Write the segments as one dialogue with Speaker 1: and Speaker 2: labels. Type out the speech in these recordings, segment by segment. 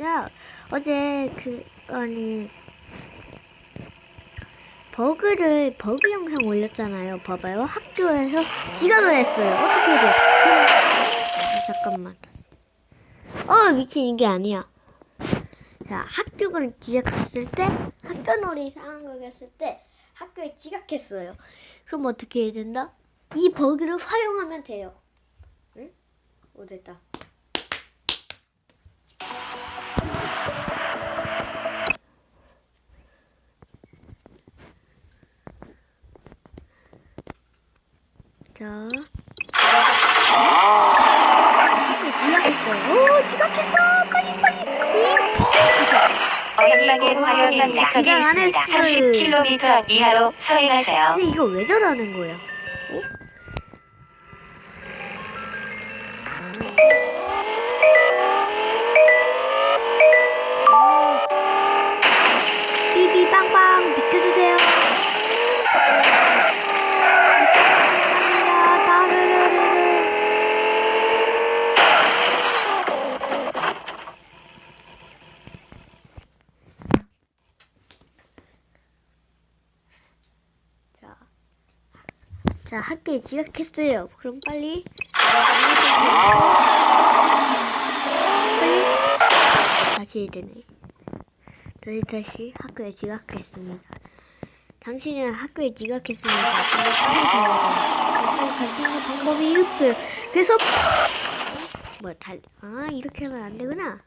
Speaker 1: 야, 어제 그, 아니, 버그를, 버그 영상 올렸잖아요. 봐봐요. 학교에서 지각을 했어요. 어떻게 돼? 그럼- 아, 잠깐만. 어, 미친, 이게 아니야. 자, 학교를 지각했을 때, 학교 놀이 이상한 거 했을 때, 학교에 지각했어요. 그럼 어떻게 해야 된다? 이 버그를 활용하면 돼요. 응? 오, 됐다. 자. 학교에 지각했어요. 오, 지각했어! 빨리, 빨리! 이
Speaker 2: 전방에 과속 방지턱이
Speaker 1: 지각 안
Speaker 2: 있습니다.
Speaker 1: 했어요.
Speaker 2: 30km 이하로 서행하세요.
Speaker 1: 근데 이거 왜 저러는 거야? 어? 삐삐빵빵 자 학교에 지각했어요. 그럼 빨리 다시 해야 되네. 다시 다시 학교에 지각했습니다. 당신은 학교에 지각했습니다. 근데 빨리 방법이 없어요. 그래서 뭐 달, 아 이렇게 하면 안 되구나.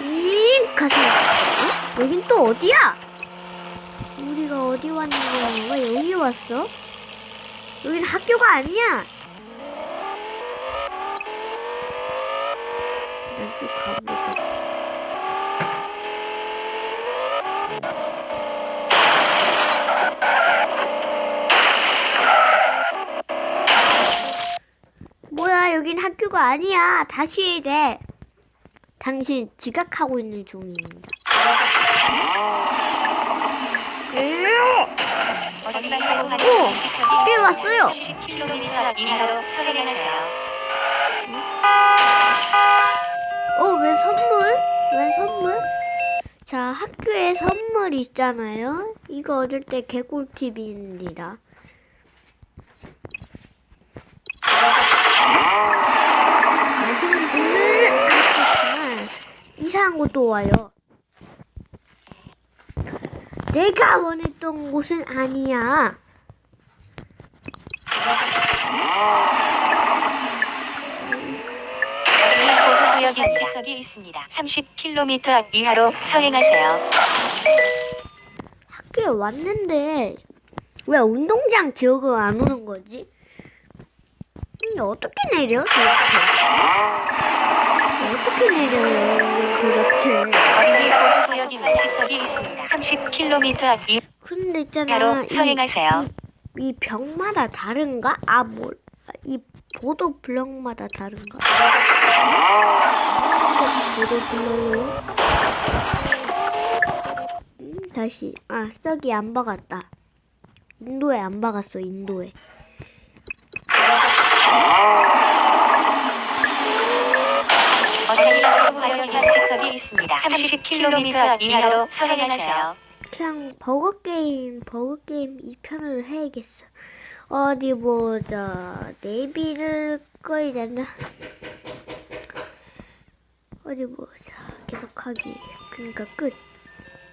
Speaker 1: 잉 가서 어? 여긴 또 어디야? 우리가 어디 왔는데 왜 여기 왔어? 여긴 학교가 아니야. 일단 쭉 가보자. 뭐야 여긴 학교가 아니야. 다시 해야 돼. 당신 지각하고 있는 중입니다. 꽤. 왔어요.
Speaker 2: 30km 이하로 서행하세요.
Speaker 1: 어, 왜 선물? 왜 선물? 자, 학교에 선물 있잖아요. 이거 얻을 때 개꿀팁입니다. 아시겠지만 이상한 것도 와요. 내가 원했던 곳은 아니야.
Speaker 2: 보호구역입니다. 방지턱이 있습니다. 30km 이하로 서행하세요.
Speaker 1: 학교에 왔는데 왜 운동장 지역으로 안 오는 거지? 근데 어떻게 내려? 도대체? 어떻게 내려요? 도대체?
Speaker 2: 보호구역입니다. 방지턱이 있습니다. 30km
Speaker 1: 근데 있잖아
Speaker 2: 이하로
Speaker 1: 이,
Speaker 2: 서행하세요.
Speaker 1: 이 벽마다 다른가? 아, 뭘? 아, 이 보도 블럭마다 다른가? 보도 블럭으로 음, 다시 아 저기 안 박았다. 인도에 안 박았어 인도에.
Speaker 2: 어차피 보호구역입니다. 방지턱이 있습니다. 30km 이하로 서행하세요.
Speaker 1: 그냥 버거 게임 버거 게임 2편을 해야겠어. 어디 보자 내비를 꺼야 된다. 어디 보자 계속하기. 그러니까 끝.